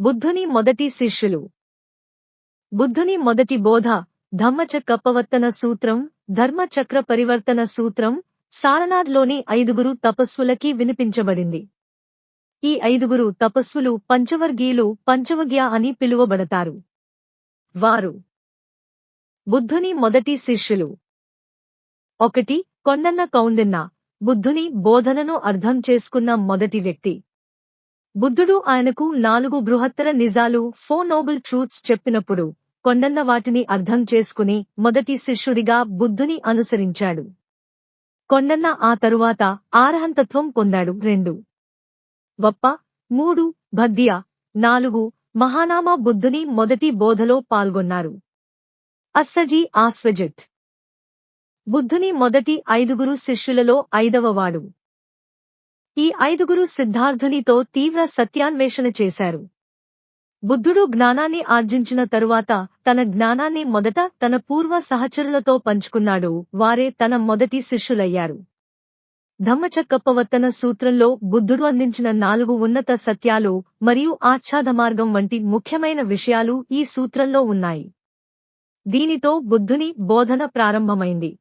బుద్ధుని మొదటి శిష్యులు. బుద్ధుని మొదటి బోధ ధమ్మచక్రపవర్తన సూత్రం ధర్మచక్ర పరివర్తన సూత్రం సారనాథ్లోని ఐదుగురు తపస్సులకి వినిపించబడింది. ఈ ఐదుగురు తపస్సులు పంచవర్గీయులు పంచవగ్య అని పిలువబడతారు. వారు బుద్ధుని మొదటి శిష్యులు. ఒకటి కొండన్న కౌండిన్న బుద్ధుని బోధనను అర్థం చేసుకున్న మొదటి వ్యక్తి. బుద్ధుడు ఆయనకు నాలుగు బృహత్తర నిజాలు ఫో నోబుల్ ట్రూత్స్ చెప్పినప్పుడు కొండన్న వాటిని అర్థం చేసుకుని మొదటి శిష్యుడిగా బుద్ధుని అనుసరించాడు. కొండన్న ఆ తరువాత ఆరహంతత్వం పొందాడు. రెండు. వప్ప మూడు భద్య నాలుగు మహానామ బుద్ధుని మొదటి బోధలో పాల్గొన్నారు. అస్సజీ ఆస్వజిత్ బుద్ధుని మొదటి ఐదుగురు శిష్యులలో ఐదవవాడు ఈ ఐదుగురు సిద్ధార్థునితో తీవ్ర సత్యాన్వేషణ చేశారు. బుద్ధుడు జ్ఞానాన్ని ఆర్జించిన తరువాత తన జ్ఞానాన్ని మొదట తన పూర్వ సహచరులతో పంచుకున్నాడు వారే తన మొదటి శిష్యులయ్యారు. ధమ్మచక్కప్పవర్తన సూత్రంలో బుద్ధుడు అందించిన నాలుగు ఉన్నత సత్యాలు మరియు ఆచ్ఛాద మార్గం వంటి ముఖ్యమైన విషయాలు ఈ సూత్రంలో ఉన్నాయి. దీనితో బుద్ధుని బోధన ప్రారంభమైంది.